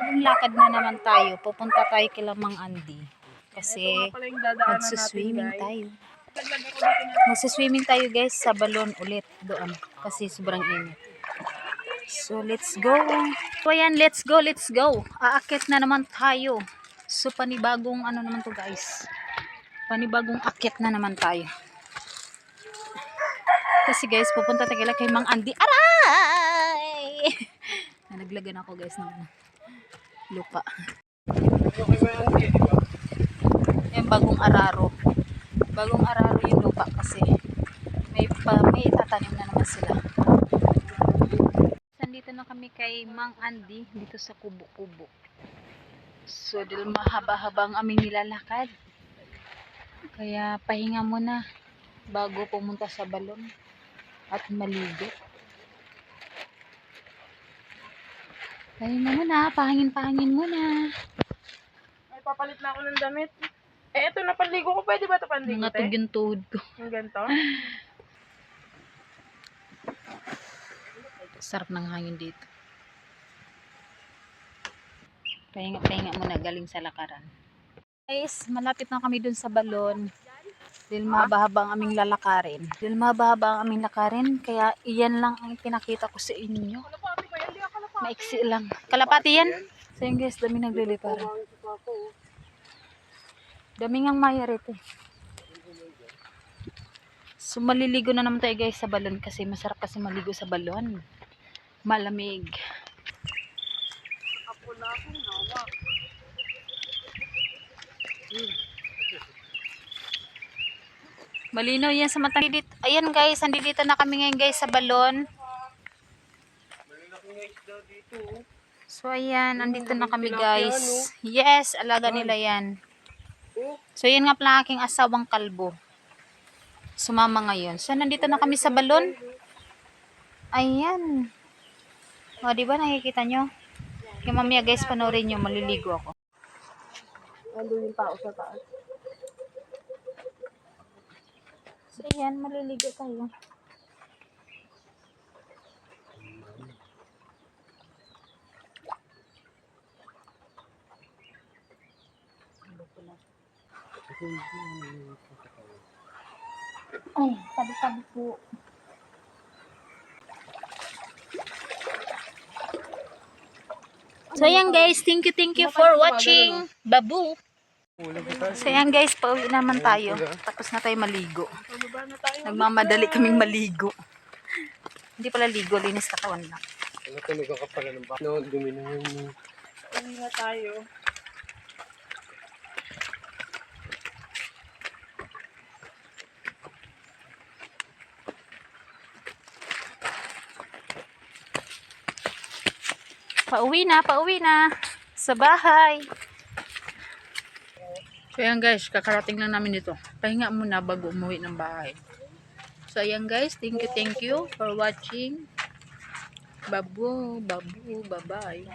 Lakad na naman tayo. Pupunta tayo kila Mang Andy. Kasi guys. tayo. Magsuswimming tayo guys sa balon ulit doon. Kasi sobrang init. So let's go. So ayan, let's go, let's go. Aakit na naman tayo. So panibagong ano naman to guys. Panibagong akit na naman tayo. Kasi guys, pupunta tayo kila kay Mang Andy. Aray! Nalaglagan ako guys ng lupa. Yan bagong araro. Bagong araro yung lupa kasi may pa, may tatanim na naman sila. Nandito na kami kay Mang Andy dito sa kubo-kubo. So, dahil mahaba-haba ang aming nilalakad. Kaya pahinga muna bago pumunta sa balon at maligo. Pahinga muna, pahangin-pahangin muna. Ay, papalit na ako ng damit. Eh, ito na panligo ko. Pwede ba ito panligo, te? tug yung tuhod ko. Yung ganito? Sarap ng hangin dito. Pahinga-pahinga muna galing sa lakaran. Guys, malapit na kami dun sa balon. Dahil mahaba-haba ang aming lalakarin. Dahil mahaba-haba ang aming lakarin, kaya iyan lang ang pinakita ko sa inyo. Kalapati ba yan? Di ako kalapati. Maiksi lang. Kalapati yan. So yun guys, dami nagliliparan. Dami ngang mayarete. So maliligo na naman tayo guys sa balon kasi masarap kasi maligo sa balon. Malamig. Apo na akong nawa. Malinaw yan sa dito. Ayan guys, andito na kami ngayon guys sa balon. So ayan, andito na kami guys. Yes, alaga nila yan. So yan nga pala aking asawang kalbo. Sumama ngayon. So nandito na kami sa balon. Ayan. O, di ba nakikita nyo? Kaya mamaya guys, panoorin nyo, maliligo ako. Ando yung tao sa taas. So ayan, maliligo tayo. Ay, tabi-tabi po. So ayan guys, thank you, thank you for watching. Babu. So ayan guys, pauwi naman tayo. Tapos na tayo maligo. Pababa na tayo. Nagmamadali kaming maligo. Hindi pala ligo, linis katawan lang. Natulog ka pala ng baka. No, dumi na yun. Uwi na tayo. Pauwi na, pauwi na. Sa bahay. So ayan guys, kakarating lang namin dito. Pahinga muna bago umuwi ng bahay. So ayan guys, thank you, thank you for watching. Babu, babu, bye-bye.